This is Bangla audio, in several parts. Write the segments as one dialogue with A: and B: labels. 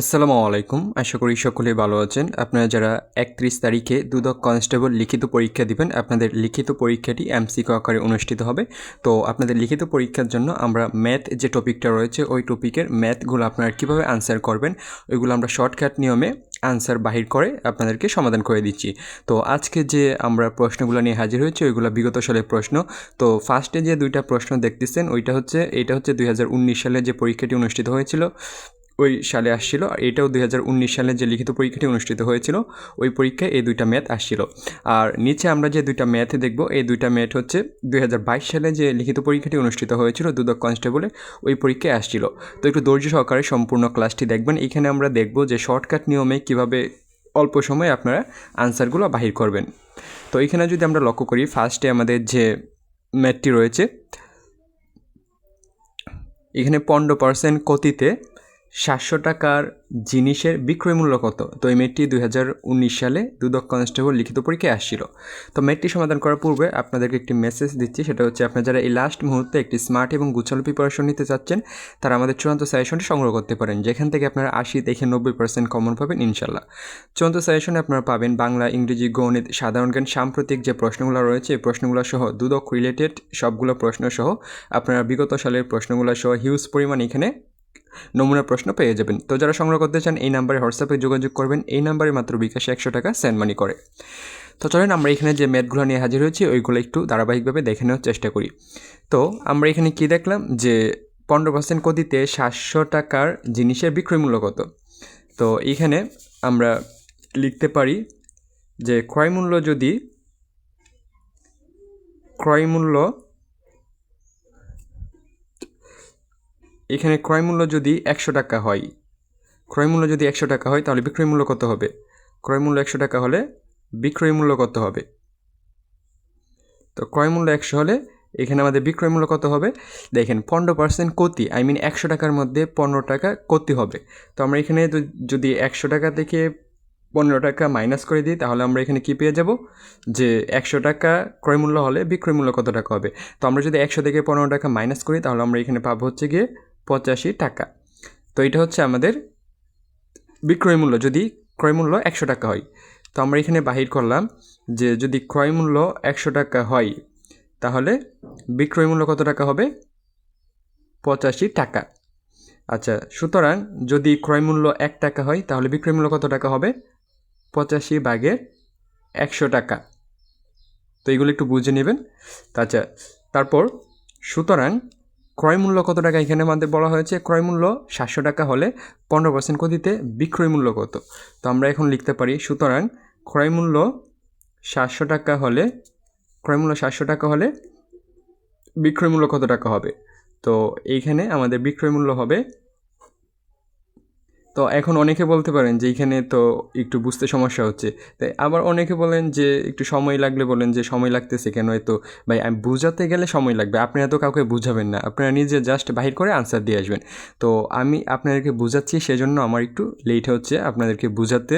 A: আসসালামু আলাইকুম। আশা করি সকলেই ভালো আছেন। আপনারা যারা একত্রিশ তারিখে দুদক কনস্টেবল লিখিত পরীক্ষা দিবেন, আপনাদের লিখিত পরীক্ষাটি এমসিকিউ আকারে অনুষ্ঠিত হবে। তো আপনাদের লিখিত পরীক্ষার জন্য আমরা ম্যাথ যে টপিকটা রয়েছে, ওই টপিকের ম্যাথগুলো আপনারা কীভাবে আনসার করবেন, ওইগুলো আমরা শর্টকাট নিয়মে আনসার বাহির করে আপনাদেরকে সমাধান করে দিচ্ছি। তো আজকে যে আমরা প্রশ্নগুলো নিয়ে হাজির হয়েছি, ওইগুলো বিগত সালের প্রশ্ন। তো ফার্স্টে যে দুইটা প্রশ্ন দেখতেছেন, ওইটা হচ্ছে, এটা হচ্ছে দু হাজার উনিশ সালে যে পরীক্ষাটি অনুষ্ঠিত হয়েছিল। ওই সালে আসছিল, আর এটাও দুই হাজার উনিশ সালে যে লিখিত পরীক্ষাটি অনুষ্ঠিত হয়েছিল, ওই পরীক্ষায় এই দুইটা ম্যাথ আসছিল। আর নিচে আমরা যে দুইটা ম্যাথ দেখব, এই দুইটা ম্যাথ হচ্ছে দুই হাজার বাইশ সালে যে লিখিত পরীক্ষাটি অনুষ্ঠিত হয়েছিল দুদক কনস্টেবলে ওই পরীক্ষায় আসছিল। তো একটু ধৈর্য সহকারে সম্পূর্ণ ক্লাসটি দেখবেন। এখানে আমরা দেখব যে শর্টকাট নিয়মে কীভাবে অল্প সময়ে আপনারা আনসারগুলো বাহির করবেন। তো এখানে যদি আমরা লক্ষ্য করি ফার্স্টে আমাদের যে ম্যাথটি রয়েছে, এখানে পনেরো পার্সেন্ট কতিতে সাতশো টাকার জিনিসের বিক্রয় মূল্য কত? তো এই মেটটি দুই উনিশ সালে দুদক কনস্টেবল লিখিত পরীক্ষায় আসছিল। তো মেয়েটি সমাধান করার পূর্বে আপনাদেরকে একটি মেসেজ দিচ্ছি, সেটা হচ্ছে আপনারা যারা এই লাস্ট মুহূর্তে একটি স্মার্ট এবং গুছালো প্রিপারেশন নিতে চাচ্ছেন, তারা আমাদের চূড়ান্ত সাজেশনটি সংগ্রহ করতে পারেন। যেখান থেকে আপনারা আশি থেকে নব্বই পার্সেন্ট কমন পাবেন ইনশাল্লাহ চূড়ান্ত সাজেশনে আপনারা পাবেন বাংলা, ইংরেজি, গণিত, সাধারণ জ্ঞান, সাম্প্রতিক যে প্রশ্নগুলো রয়েছে, এই প্রশ্নগুলো সহ দুদক রিলেটেড সবগুলো প্রশ্ন সহ আপনারা বিগত সালের প্রশ্নগুলো সহ হিউজ পরিমাণ এখানে নমুনা প্রশ্ন পেয়ে যাবেন। তো যারা সংগ্রহ করতে চান, এই নাম্বারে হোয়াটসঅ্যাপে যোগাযোগ করবেন। এই নাম্বারে মাত্র বিকাশে একশো টাকা সেন্ড মানি করে। তো চলেন, আমরা এখানে যে ম্যাথগুলো নিয়ে হাজির হয়েছি, ওইগুলো একটু ধারাবাহিকভাবে দেখে নেওয়ার চেষ্টা করি। তো আমরা এখানে কি দেখলাম? যে পনেরো পার্সেন্ট কদিতে সাতশো টাকার জিনিসের বিক্রয় মূল্য কত? তো এখানে আমরা লিখতে পারি যে ক্রয় মূল্য যদি, ক্রয় মূল্য এখানে ক্রয় মূল্য যদি একশো টাকা হয়, ক্রয় মূল্য যদি একশো টাকা হয়, তাহলে বিক্রয় মূল্য কত হবে? ক্রয় মূল্য একশো টাকা হলে বিক্রয় মূল্য কত হবে? তো ক্রয় মূল্য একশো হলে এখানে আমাদের বিক্রয় মূল্য কত হবে? দেখেন, পনেরো পার্সেন্ট কতি আই মিন একশো টাকার মধ্যে পনেরো টাকা কতি হবে। তো আমরা এখানে যদি একশো টাকা থেকে পনেরো টাকা মাইনাস করে দিই, তাহলে আমরা এখানে কী পেয়ে যাব? যে একশো টাকা ক্রয় মূল্য হলে বিক্রয় মূল্য কত টাকা হবে? তো আমরা যদি একশো থেকে পনেরো টাকা মাইনাস করি, তাহলে আমরা এখানে পাবো হচ্ছে গিয়ে পঁচাশি টাকা। তো এটা হচ্ছে আমাদের বিক্রয় মূল্য। যদি ক্রয় মূল্য একশো টাকা হয়। তো আমরা এখানে বাহির করলাম যে যদি ক্রয় মূল্য একশো টাকা হয়, তাহলে বিক্রয় মূল্য কত টাকা হবে? পঁচাশি টাকা। আচ্ছা সুতরাং যদি ক্রয় মূল্য এক টাকা হয়, তাহলে বিক্রয় মূল্য কত টাকা হবে? পঁচাশি ভাগের একশো টাকা। তো এইগুলো একটু বুঝে নেবেন। আচ্ছা তারপর সুতরাং ক্রয় মূল্য কত টাকা এখানে আমাদের বলা হয়েছে? ক্রয় মূল্য সাতশো টাকা হলে পনেরো পার্সেন্ট ক্ষতিতে বিক্রয় মূল্য কত? তো আমরা এখন লিখতে পারি, সুতরাং ক্রয় মূল্য সাতশো টাকা হলে, ক্রয় মূল্য সাতশো টাকা হলে বিক্রয় মূল্য কত টাকা হবে? তো এইখানে আমাদের বিক্রয় মূল্য হবে তো এখন অনেকে বলতে পারেন যে এখানে তো একটু বুঝতে সমস্যা হচ্ছে। তাই আবার অনেকে বলেন যে একটু সময় লাগলে বলেন যে সময় লাগতেছে কেন এত? ভাই, আমি, বুঝাতে গেলে সময় লাগবে। আপনারা তো কাউকে বুঝাবেন না। আপনারা নিজে জাস্ট বাহির করে আনসার দিয়ে আসবেন। তো আমি আপনাদেরকে বোঝাচ্ছি, সেজন্য আমার একটু লেট হচ্ছে। আপনাদেরকে বুঝাতে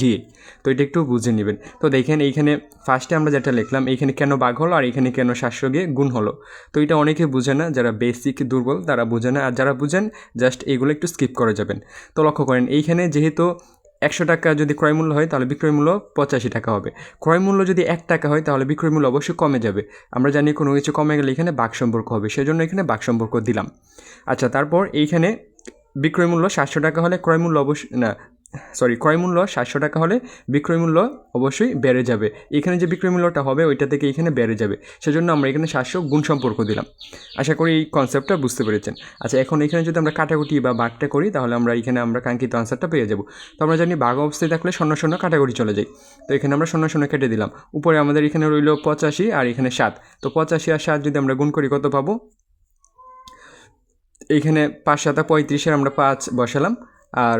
A: গিয়ে তো এটা একটু বুঝে নেবেন। তো দেখেন এইখানে ফার্স্টে আমরা যেটা লিখলাম, এইখানে কেন বাঘ হলো আর এখানে কেন গিয়ে গুণ হলো। তো এটা অনেকে বুঝে না, যারা বেসিক দুর্বল তারা বুঝে না। আর যারা বুঝেন জাস্ট এগুলো একটু স্কিপ করে যাবেন। তো লক্ষ্য করেন, এইখানে যেহেতু একশো টাকা যদি ক্রয় মূল্য হয়, তাহলে বিক্রয় মূল্য পঁচাশি টাকা হবে। ক্রয় মূল্য যদি এক টাকা হয়, তাহলে বিক্রয় মূল্য অবশ্যই কমে যাবে। আমরা জানি কোনো কিছু কমে গেলে এখানে বাক সম্পর্ক হবে, সেজন্য এখানে বাক সম্পর্ক দিলাম। আচ্ছা তারপর এইখানে বিক্রয় মূল্য সাতশো টাকা হলে ক্রয় মূল্য অবশ্যই, না সরি ক্রয় মূল্য সাতশো টাকা হলে বিক্রয় মূল্য অবশ্যই বেড়ে যাবে। এখানে যে বিক্রয় মূল্যটা হবে, ওইটা থেকে এখানে বেড়ে যাবে। সেজন্য আমরা এখানে সাতশো গুণ সম্পর্ক দিলাম। আশা করি এই কনসেপ্টটা বুঝতে পেরেছেন। আচ্ছা এখন এখানে যদি আমরা কাটাকুটি বা বাঘটা করি, তাহলে আমরা এখানে আমরা কাঙ্ক্ষিত আনসারটা পেয়ে যাব। তো আমরা জানি বাঘ অবস্থায় থাকলে শূন্য শূন্য কাটাকুটি চলে যায়। তো এখানে আমরা শূন্য শূন্য কেটে দিলাম। উপরে আমাদের এখানে রইল পঁচাশি আর এখানে সাত। তো পঁচাশি আর সাত যদি আমরা গুণ করি, কত পাবো? এইখানে পাঁচ সাতা পঁয়ত্রিশের আমরা পাঁচ বসালাম। আর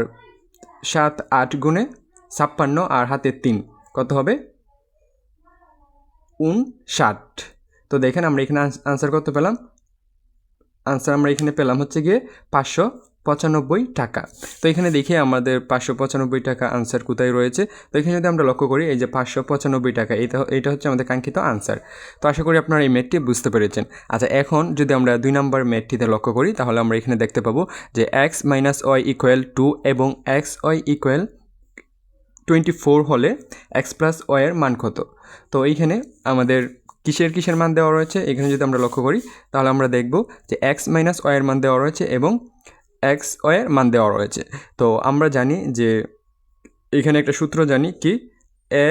A: সাত, আট গুণে ছাপ্পান্ন আর হাতে তিন। কত হবে? উন ষাট। তো দেখেন আমরা এখানে আনসার কত পেলাম? আনসার আমরা এখানে পেলাম হচ্ছে গিয়ে পাঁচশো পঁচানব্বই টাকা। তো এখানে দেখি আমাদের পাঁচশো পঁচানব্বই টাকা আনসার কোথায় রয়েছে। তো এখানে যদি আমরা লক্ষ্য করি, এই যে পাঁচশো পঁচানব্বই টাকা, এটা এটা হচ্ছে আমাদের কাঙ্ক্ষিত আনসার তো আশা করি আপনারা এই ম্যাথটি বুঝতে পেরেছেন। আচ্ছা এখন যদি আমরা দুই নম্বর ম্যাথটিতে লক্ষ্য করি, তাহলে আমরা এখানে দেখতে পাবো যে X minus Y equal to এবং X Y equal twenty four হলে এক্স প্লাস ওয়ের মান কত? তো এইখানে আমাদের কিসের কিসের মান দেওয়া রয়েছে? এখানে যদি আমরা লক্ষ্য করি, তাহলে আমরা দেখব যে এক্স মাইনাস ওয়ের মান দেওয়া রয়েছে এবং এক্স ওয়ের মান দেওয়া রয়েছে। তো আমরা জানি যে এখানে একটা সূত্র জানি কি? এ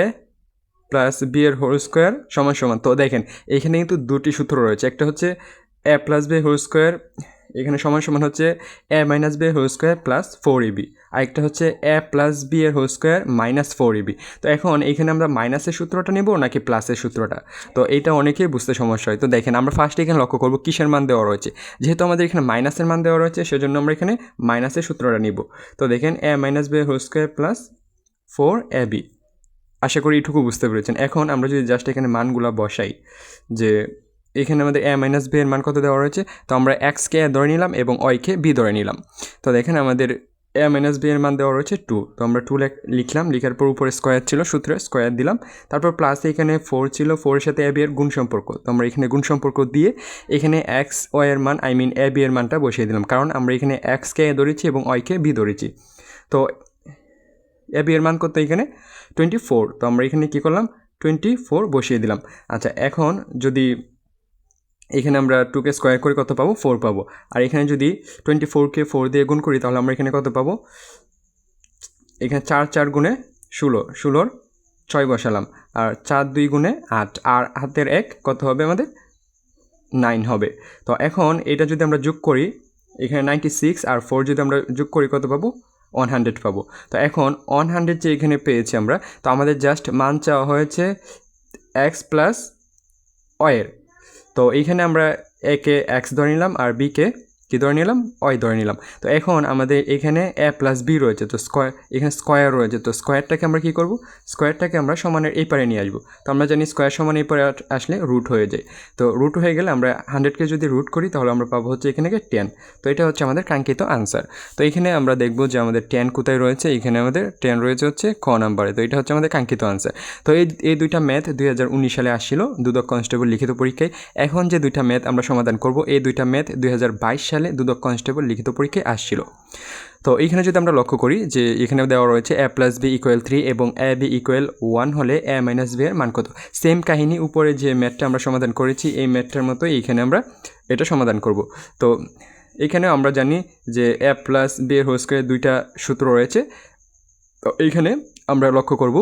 A: প্লাস বি এর হোল স্কোয়ার সমান সমান। তো দেখেন, এখানে কিন্তু দুটি সূত্র রয়েছে। একটা হচ্ছে A plus B whole square এখানে সমান সমান হচ্ছে এ মাইনাস বি এর whole square plus four AB আরেকটা হচ্ছে এ প্লাস বি এর whole square minus four AB তো এখন এখানে আমরা মাইনাসের সূত্রটা নেব নাকি প্লাসের সূত্রটা? তো এটা অনেকেই বুঝতে সমস্যা হয়। তো দেখেন, আমরা ফার্স্টে এখানে লক্ষ্য করব কিসের মান দেওয়া রয়েছে। যেহেতু আমাদের এখানে মাইনাসের মান দেওয়া রয়েছে, সেজন্য আমরা এখানে মাইনাসের সূত্রটা নিব। তো দেখেন এ মাইনাস বি এর whole square plus four A B আশা করি এইটুকু বুঝতে পেরেছেন। এখন আমরা যদি জাস্ট এখানে মানগুলো বসাই, যে এখানে আমাদের এ মাইনাস বি এর মান কত দেওয়া রয়েছে? তো আমরা এক্সকে এ ধরে নিলাম এবং ওয়াইকে বি ধরে নিলাম। তো দেখেন আমাদের এ মাইনাস বি এর মান দেওয়া রয়েছে টু তো আমরা টু লিখলাম, লিখার পর উপরে স্কোয়ার ছিল, সূত্রে স্কোয়ার দিলাম। তারপর প্লাস এখানে ফোর ছিল ফোরের সাথে এ বি এর গুণ সম্পর্ক। তো আমরা এখানে গুণ সম্পর্ক দিয়ে এখানে এক্স ওয়াই এর মান আই মিন এ বি এর মানটা বসিয়ে দিলাম। কারণ আমরা এখানে এক্সকে এ ধরেছি এবং ওয়াইকে বি ধরেছি। তো এ বি এর মান কত এখানে? টোয়েন্টি ফোর তো আমরা এখানে কী করলাম? টোয়েন্টি ফোর বসিয়ে দিলাম। আচ্ছা এখন যদি এখানে আমরা টুকে স্কোয়ার করে কত পাবো? ফোর পাবো। আর এখানে যদি টোয়েন্টি ফোরকে ফোর দিয়ে গুণ করি, তাহলে আমরা এখানে কত পাবো? এখানে চার চার গুণে ষোলো। ষোলোর ছয় বসালাম। আর চার দুই গুণে আট। আর হাতের এক কত হবে আমাদের? নাইন হবে। তো এখন এটা যদি আমরা যোগ করি, এখানে নাইনটি সিক্স আর ফোর যদি আমরা যোগ করি, কত পাবো? ওয়ান হান্ড্রেড পাবো। তো এখন ওয়ান হান্ড্রেড যে এখানে পেয়েছি আমরা, তো আমাদের জাস্ট মান চাওয়া হয়েছে এক্স প্লাস ওয়ের তো এইখানে আমরা একে এক্স ধরে নিলাম আর বিকে কী ধরে নিলাম? ওয়াই ধরে নিলাম। তো এখন আমাদের এখানে এ প্লাস বি রয়েছে, তো স্কোয়ার এখানে স্কোয়ার রয়েছে, তো স্কোয়ারটাকে আমরা কী করব? স্কোয়ারটাকে আমরা সমানের এই পারে নিয়ে আসব। তো আমরা জানি স্কোয়ার সমান এই পারে আসলে রুট হয়ে যায়। তো রুট হয়ে গেলে আমরা হান্ড্রেডকে যদি রুট করি, তাহলে আমরা পাবো হচ্ছে এখানে টেন তো এটা হচ্ছে আমাদের কাঙ্ক্ষিত আনসার তো এখানে আমরা দেখব যে আমাদের টেন কোথায় রয়েছে? এখানে আমাদের টেন রয়েছে হচ্ছে ক নাম্বারে তো এটা হচ্ছে আমাদের কাঙ্ক্ষিত আনসার তো এই এই দুইটা ম্যাথ দুই সালে আসছিল, দুদক কনস্টেবল লিখিত পরীক্ষায়। এখন যে দুইটা ম্যাথ আমরা সমাধান করব, এই দুইটা ম্যাথ দুই বাইশ সালে দুদক কনস্টেবল লিখিত পরীক্ষায় আসছিল। তো এইখানে যদি আমরা লক্ষ্য করি যে এখানে দেওয়া রয়েছে A plus B equal three এবং এ বি ইকুয়াল ওয়ান হলে এ মাইনাস বি এর মান কত? সেম কাহিনী, উপরে যে ম্যাথটা আমরা সমাধান করেছি, এই ম্যাথটার মতো এইখানে আমরা এটা সমাধান করব। তো এখানে আমরা জানি যে এ প্লাস বি এর হোল স্কোয়ারের দুইটা সূত্র রয়েছে। তো এইখানে আমরা লক্ষ্য করব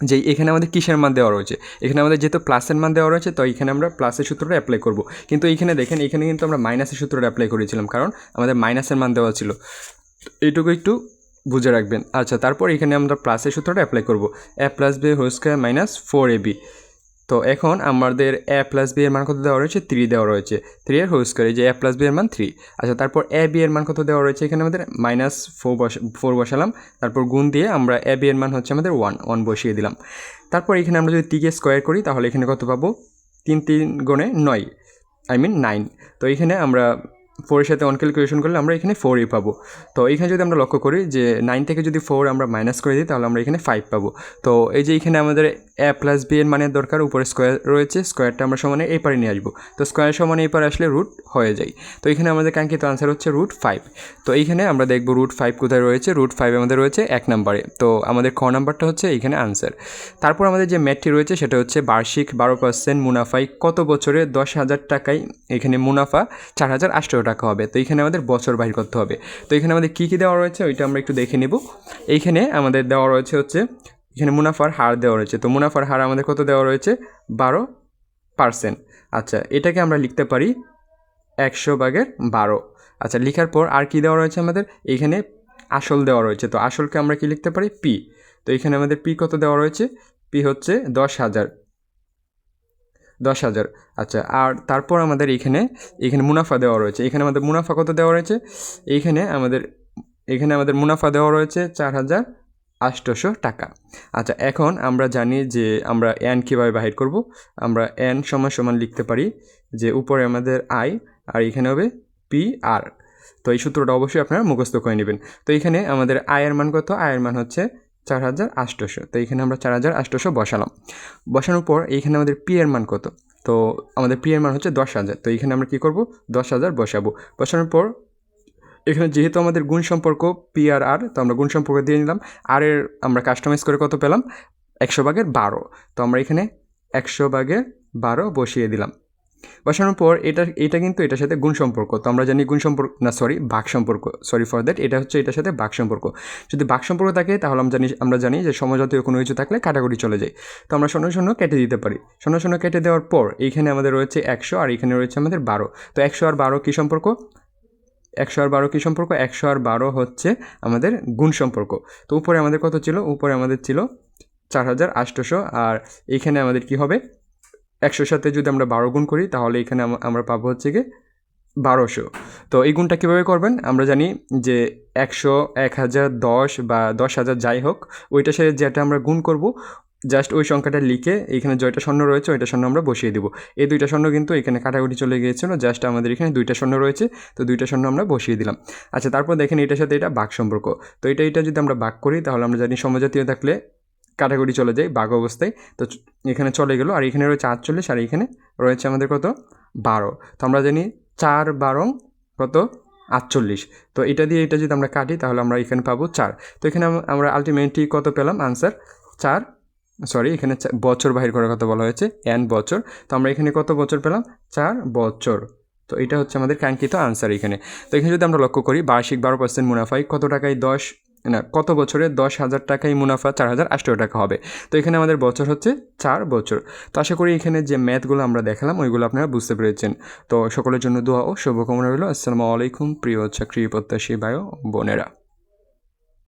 A: যে এখানে আমাদের কিসের মান দেওয়া রয়েছে? এখানে আমাদের যেহেতু প্লাসের মান দেওয়া রয়েছে, তো এখানে আমরা প্লাসের সূত্রটা অ্যাপ্লাই করব। কিন্তু এখানে দেখেন, এখানে কিন্তু আমরা মাইনাসের সূত্রটা অ্যাপ্লাই করেছিলাম, কারণ আমাদের মাইনাসের মান দেওয়া ছিল। এইটুকু একটু বুঝে রাখবেন। আচ্ছা তারপর এখানে আমরা প্লাসের সূত্রটা অ্যাপ্লাই করব। A plus B whole square minus four A B তো এখন আমাদের এ প্লাস বি এর মান কত দেওয়া রয়েছে? থ্রি দেওয়া রয়েছে। থ্রি এর হোল স্কোয়ার যে এ প্লাস বি এর মান থ্রি আচ্ছা তারপর এ বি এর মান কত দেওয়া রয়েছে এখানে আমাদের? মাইনাস ফোর বসা ফোর বসালাম। তারপর গুণ দিয়ে আমরা এ বি এর মান হচ্ছে আমাদের ওয়ান ওয়ান বসিয়ে দিলাম। তারপর এখানে আমরা যদি টিকে স্কোয়ার করি, তাহলে এখানে কত পাবো? তিন তিন গুণে নয়। আই মিন নাইন তো এখানে আমরা ফোরের সাথে অন ক্যালকুলেশন করলে আমরা এখানে ফোরই পাবো। তো এখানে যদি আমরা লক্ষ্য করি যে নাইন থেকে যদি ফোর আমরা মাইনাস করে দিই, তাহলে আমরা এখানে ফাইভ পাবো। তো এই যে এখানে আমাদের এ প্লাস বি এর মানের দরকার, উপরে স্কোয়ার রয়েছে স্কোয়ারটা আমরা সমানে এই পারে নিয়ে আসব। তো স্কোয়ার সমানে এই পারে আসলে রুট হয়ে যায়। তো এখানে আমাদের কাঙ্ক্ষিত আনসার হচ্ছে রুট ফাইভ তো এইখানে আমরা দেখব রুট ফাইভ কোথায় রয়েছে রুট ফাইভ আমাদের রয়েছে এক নাম্বারে। তো আমাদের খ নাম্বারটা হচ্ছে এইখানে আনসার তারপর আমাদের যে ম্যাথটি রয়েছে, সেটা হচ্ছে বার্ষিক বারো পার্সেন্ট মুনাফায় কত বছরে দশ হাজার টাকায় এখানে মুনাফা? চার হাজার আটশো টাকা হবে। তো এখানে আমাদের বছর বাহির করতে হবে। তো এখানে আমাদের কী কী দেওয়া রয়েছে ওইটা আমরা একটু দেখে নেব। এইখানে আমাদের দেওয়া রয়েছে হচ্ছে, এখানে মুনাফার হার দেওয়া রয়েছে। তো মুনাফার হার আমাদের কত দেওয়া রয়েছে? বারো পার্সেন্ট। আচ্ছা এটাকে আমরা লিখতে পারি একশো ভাগের বারো। আচ্ছা লেখার পর আর কি দেওয়া রয়েছে আমাদের? এইখানে আসল দেওয়া রয়েছে। তো আসলকে আমরা কি লিখতে পারি? পি। তো এখানে আমাদের পি কত দেওয়া রয়েছে? পি হচ্ছে দশ হাজার। দশ হাজার। আচ্ছা আর তারপর আমাদের এখানে এখানে মুনাফা দেওয়া রয়েছে। এখানে আমাদের মুনাফা কত দেওয়া রয়েছে? এইখানে আমাদের, এখানে আমাদের মুনাফা দেওয়া রয়েছে চার হাজার আটশোশো টাকা। আচ্ছা এখন আমরা জানি যে আমরা এন কীভাবে বাহির করব। আমরা এন সমান সমান লিখতে পারি যে উপরে আমাদের আই আর এখানে হবে পি আর। তো এই সূত্রটা অবশ্যই আপনারা মুখস্থ করে নেবেন। তো এখানে আমাদের আয়ের মান কত? আয়ের মান হচ্ছে চার হাজার আটশোশো তো এখানে আমরা চার হাজার আটশোশো বসালাম। বসানোর পর এইখানে আমাদের পি এর মান কত? তো আমাদের পি এর মান হচ্ছে দশ হাজার। তো এখানে আমরা কী করব? দশ হাজার বসাবো। বসানোর পর এখানে যেহেতু আমাদের গুণ সম্পর্ক পি আর আর তো আমরা গুণ সম্পর্ক দিয়ে নিলাম। আর এর আমরা কাস্টমাইজ করে কত পেলাম? একশো ভাগের বারো। তো আমরা এখানে একশো ভাগের বারো বসিয়ে দিলাম। বসানোর পর এটা এটা কিন্তু এটার সাথে গুণ সম্পর্ক। তো আমরা জানি গুণ সম্পর্ক, না সরি বাক সম্পর্ক সরি ফর দ্যাট এটা হচ্ছে এটার সাথে বাক সম্পর্ক। যদি বাক সম্পর্ক থাকে, তাহলে আমরা জানি আমরা জানি যে সমজাতীয় কোনো কিছু থাকলে কাটাকুটি চলে যায়। তো আমরা শূন্য শূন্য কেটে দিতে পারি। শূন্য শূন্য কেটে দেওয়ার পর এইখানে আমাদের রয়েছে একশো আর এখানে রয়েছে আমাদের বারো। তো একশো আর বারো কী সম্পর্ক? একশো আর বারো কী সম্পর্ক? একশো আর বারো হচ্ছে আমাদের গুণ সম্পর্ক। তো উপরে আমাদের কত ছিল? উপরে আমাদের ছিল চার হাজার আটশোশো আর এইখানে আমাদের কি হবে? একশোর সাথে যদি আমরা বারো গুণ করি, তাহলে এখানে আমরা পাবো হচ্ছে কি বারোশো। তো এই গুণটা কীভাবে করবেন? আমরা জানি যে একশো, এক হাজার, দশ বা দশ হাজার যাই হোক ওইটার সাথে যেটা আমরা গুণ করব, জাস্ট ওই সংখ্যাটা লিখে এইখানে জয়টা শূন্য রয়েছে, ওইটা শূন্য আমরা বসিয়ে দিব। এই দুইটা শূন্য কিন্তু এখানে কাটাকুটি চলে গিয়েছিল, জাস্ট আমাদের এখানে দুইটা শূন্য রয়েছে, তো দুইটা শূন্য আমরা বসিয়ে দিলাম। আচ্ছা তারপর দেখেন এটার সাথে এটা বাক সম্পর্ক। তো এটা এটা যদি আমরা বাক করি, তাহলে আমরা জানি সমজাতীয় থাকলে কাটাকুটি চলে যায়, বাঘ অবস্থায়। তো এখানে চলে গেলো, আর এখানে রয়েছে আটচল্লিশ, আর এখানে রয়েছে আমাদের কত? বারো। তো আমরা জানি চার বারো কত? আটচল্লিশ। তো এটা দিয়ে এটা যদি আমরা কাটি, তাহলে আমরা এখানে পাবো চার। তো এখানে আমরা আলটিমেটলি কত পেলাম? আনসার চার সরি এখানে বছর বাহির করার কথা বলা হয়েছে এন বছর। তো আমরা এখানে কত বছর পেলাম? চার বছর। তো এটা হচ্ছে আমাদের কাঙ্ক্ষিত আনসার এখানে। তো এখানে যদি আমরা লক্ষ্য করি, বার্ষিক বারো পার্সেন্ট মুনাফায় কত টাকায়? দশ। না, কত বছরে দশ হাজার টাকাই মুনাফা, চার হাজার আটশো টাকা হবে? তো এখানে আমাদের বছর হচ্ছে চার বছর। তো আশা করি এখানে যে ম্যাথগুলো আমরা দেখালাম, ওইগুলো আপনারা বুঝতে পেরেছেন। তো সকলের জন্য দোয়া ও শুভকামনা রইল। আসসালামু আলাইকুম, প্রিয় চাকরি প্রত্যাশী বায়ো বোনেরা।